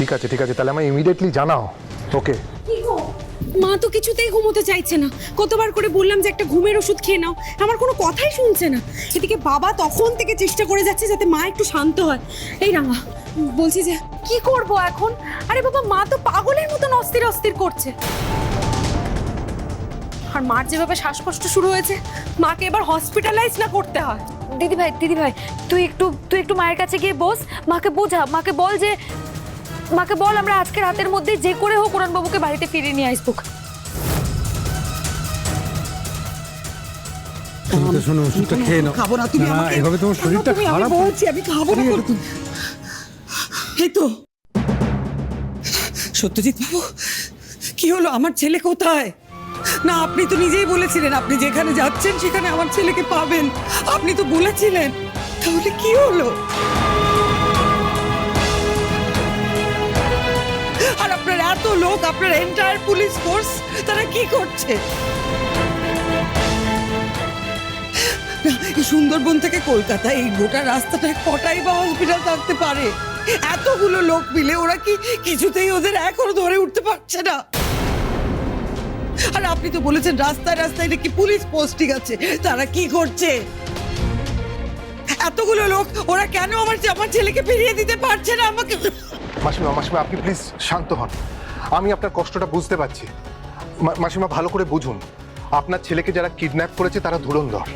ঠিক আছে ঠিক আছে তাহলে আমায় ইমিডিয়েটলি জানাও। ওকে কি গো? মা তো কিছুতেই ঘুমোতে চাইছে না। কতবার করে বললাম যে একটা ঘুমের ওষুধ খেয়ে নাও। আমার কোনো কথাই শুনছে না। এদিকে বাবা তখন থেকে চেষ্টা করে যাচ্ছে যাতে মা একটু শান্ত হয়। এই রাঙা বলছি যে কি করব এখন? আরে বাবা মা তো পাগলের মতন অস্থির অস্থির করছে। আর মার যেভাবে শ্বাসকষ্ট শুরু হয়েছে মাকে এবার হসপিটালাইজ না করতে হয়। দিদি ভাই দিদি ভাই তুই একটু তুই একটু মায়ের কাছে গিয়ে বস। মাকে বোঝা মাকে বল যে মাকে বল আমরা আজকে রাতের মধ্যে যে করে হোক বাবুকে বাড়িতে ফিরিয়ে নিয়ে আসব। তুমি তো শোনো ওষুধটা খেয়ে নাও। খাব না তুমি আমাকে এভাবে তোমার শরীরটা আমি খারাপ বলছি আমি খাব না এই তো। সত্যজিৎ বাবু কি হলো? আমার ছেলে কোথায়? না আপনি তো নিজেই বলেছিলেন আপনি যেখানে যাচ্ছেন সেখানে আমার ছেলেকে পাবেন। আপনি তো বলেছিলেন। তাহলে কি হলো? আর আপনার এত লোক, আপনার এন্টায়ার পুলিশ ফোর্স তারা কি করছে? সুন্দরবন থেকে কলকাতা, এই গোটা রাস্তাটা কটাই বা হসপিটাল থাকতে পারে। এতগুলো লোক মিলে ওরা কি কিছুতেই ওদের এখনও ধরে উঠতে পারছে না? আর আপনি তো বলেছেন রাস্তায় রাস্তায় নাকি পুলিশ পোস্টিং আছে, তারা কি করছে? এতগুলো লোক, ওরা কেন আমার আমার ছেলেকে ফিরিয়ে দিতে পারছে না আমাকে? মাসিমা মাসিমা, আপনি প্লিজ শান্ত হন। আমি আপনার কষ্টটা বুঝতে পারছি। মাসিমা, ভালো করে বুঝুন। আপনার ছেলেকে যারা কিডন্যাপ করেছে, তারা ধুরন্ধর।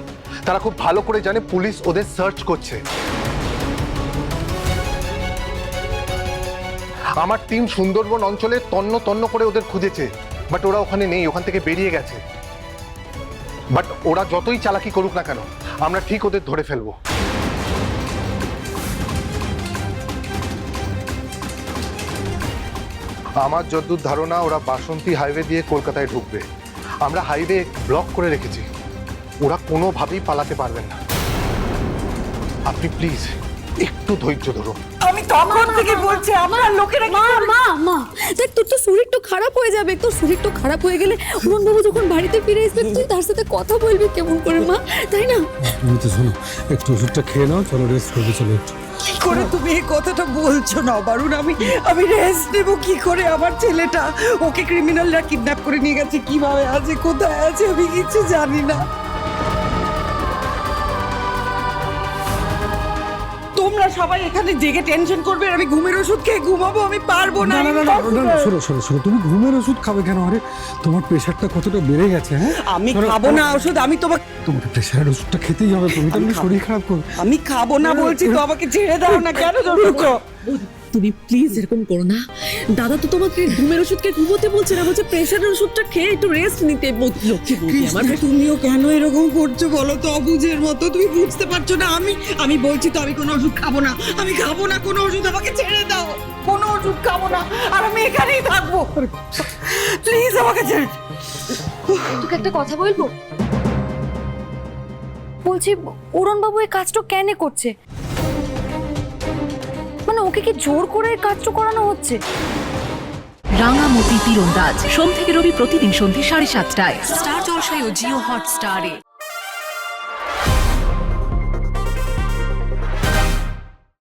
তারা খুব ভালো করে জানে পুলিশ ওদের সার্চ করছে। আমার টিম সুন্দরবন অঞ্চলে তন্ন তন্ন করে ওদের খুঁজেছে। বাট ওরা ওখানে নেই, ওখান থেকে বেরিয়ে গেছে। বাট ওরা যতই চালাকি করুক না কেন, আমরা ঠিক ওদের ধরে ফেলব। আমার যদ্দূর ধারণা, ওরা বাসন্তী হাইওয়ে দিয়ে কলকাতায় ঢুকবে। আমরা হাইওয়ে ব্লক করে রেখেছি। ওরা কোনোভাবেই পালাতে পারবেন না। আপনি প্লিজ একটু ধৈর্য ধরুন আমি তখন থেকে বলছি আমার লোকেরা মা মা মা দেখ তোর তো শরীর তো খারাপ হয়ে যাবে তোর শরীর তো খারাপ হয়ে গেলে উড়ন বাবু যখন বাড়িতে ফিরে আসবে তুই তার সাথে কথা বলবি কেমন করে মা? তাই না? তুমি তো শোনো একটু ওষুধটা খেয়ে নাও চলো রেস্ট করবে চলো একটু। কি করে তুমি এই কথাটা বলছো না বারুন আমি আমি রেস্ট নেব কি করে? আমার ছেলেটা ওকে ক্রিমিনালরা কিডন্যাপ করে নিয়ে গেছে কীভাবে আছে কোথায় আছে আমি কিছু জানি না। তোমরা সবাই এখানে জেগে টেনশন করবে আমি ঘুমের ওষুধ খেয়ে ঘুমাবো আমি পারব না না না না না, না, শুনো শোনো তুমি ঘুমের ওষুধ খাবে কেন? আরে তোমার প্রেশারটা কতটা বেড়ে গেছে হ্যাঁ? আমি শোনো, খাব না ওষুধ আমি তোমাকে তোমাকে প্রেশারের ওষুধটা খেতেই হবে তুমি তো এমনি শরীর খারাপ করো আমি খাব না বলছি তো আমাকে ছেড়ে দাও না কেন ধরছো তুমি প্লিজ এরকম করো না। দাদা তো তোমাকে ঘুমের ওষুধকে ঘুমোতে বলছে না বলছে প্রেশারের ওষুধটা খেয়ে একটু রেস্ট নিতে লক্ষ্মী আমার তুমিও কেন এরকম করছ বলো তো অবুঝের মতো? তুমি বুঝতে পারছ না আমি আমি বলছি তো আমি কোনো ওষুধ খাব না। আমি খাব না কোনো ওষুধ আমাকে ছেড়ে দাও। কোনো ওষুধ খাব না আর আমি এখানেই থাকব। প্লিজ আমাকে ছেড়ে তোকে একটা কথা বলব? বলছি উড়ন বাবু এই কাজটা কেন করছে? ওকে কি জোর করে কাজ কাজটা করানো হচ্ছে? রাঙামতি তীরন্দাজ। সোম থেকে রবি প্রতিদিন সন্ধ্যে সাড়ে সাতটায়। স্টার জলসায় ও জিও হটস্টারে।